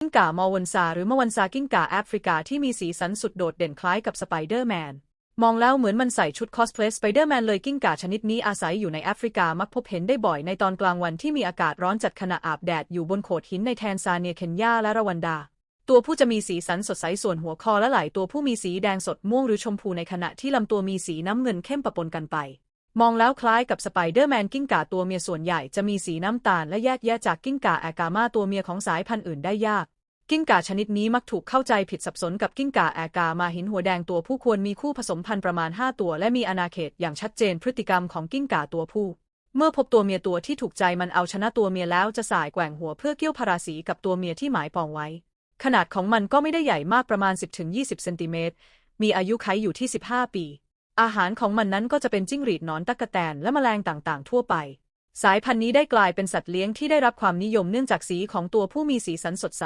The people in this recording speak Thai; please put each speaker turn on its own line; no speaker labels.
กิ้งก่ามอวันซาหรือมอวันซากิ้งก่าแอฟริกาที่มีสีสันสุดโดดเด่นคล้ายกับสไปเดอร์แมน มองแล้วเหมือนมันใส่ชุดคอสเพลย์สไปเดอร์แมนเลยกิ้งก่าชนิดนี้อาศัยอยู่ในแอฟริกามักพบเห็นได้บ่อยในตอนกลางวันที่มีอากาศร้อนจัดขณะอาบแดดอยู่บนโขดหินในแทนซาเนียเคนยาและรวันดา ตัวผู้จะมีสีสันสดใสส่วนหัวคอและไหล่ตัวผู้มีสีแดงสดม่วงหรือชมพูในขณะที่ลำตัวมีสีน้ำเงินเข้มปะปนกันไป มองแล้วคล้ายกับสไปเดอร์แมนกิ้งก่าตัวเมียส่วนใหญ่จะมีสีน้ำตาลและแยกแยะจากกิ้งก่าแอกามาตัวเมียของสายพันธุ์อื่นได้ยาก กิ้งก่าชนิดนี้มักถูกเข้าใจผิดสับสนกับกิ้งก่าแอกามาหินหัวแดงตัวผู้ควรมีคู่ผสมพันธุ์ประมาณ 5 ตัว และมีอาณาเขตอย่างชัดเจนพฤติกรรมของกิ้งก่าตัวผู้ เมื่อพบตัวเมียตัวที่ถูกใจมันเอาชนะตัวเมียแล้วจะสายแกว่งหัวเพื่อเกี่ยวพาราสีกับตัวเมียที่หมายปองไว้ ขนาดของมันก็ไม่ได้ใหญ่มากประมาณ 10-20 เซนติเมตร มีอายุขัยอยู่ที่ 15 ปี อาหารของมันนั้นก็จะเป็นจิ้งหรีดนอนตักกแตนและแมลงต่างๆ ทั่วไป สายพันธุ์นี้ได้กลายเป็นสัตว์เลี้ยงที่ได้รับความนิยมเนื่องจากสีของตัวผู้มีสีสันสดใส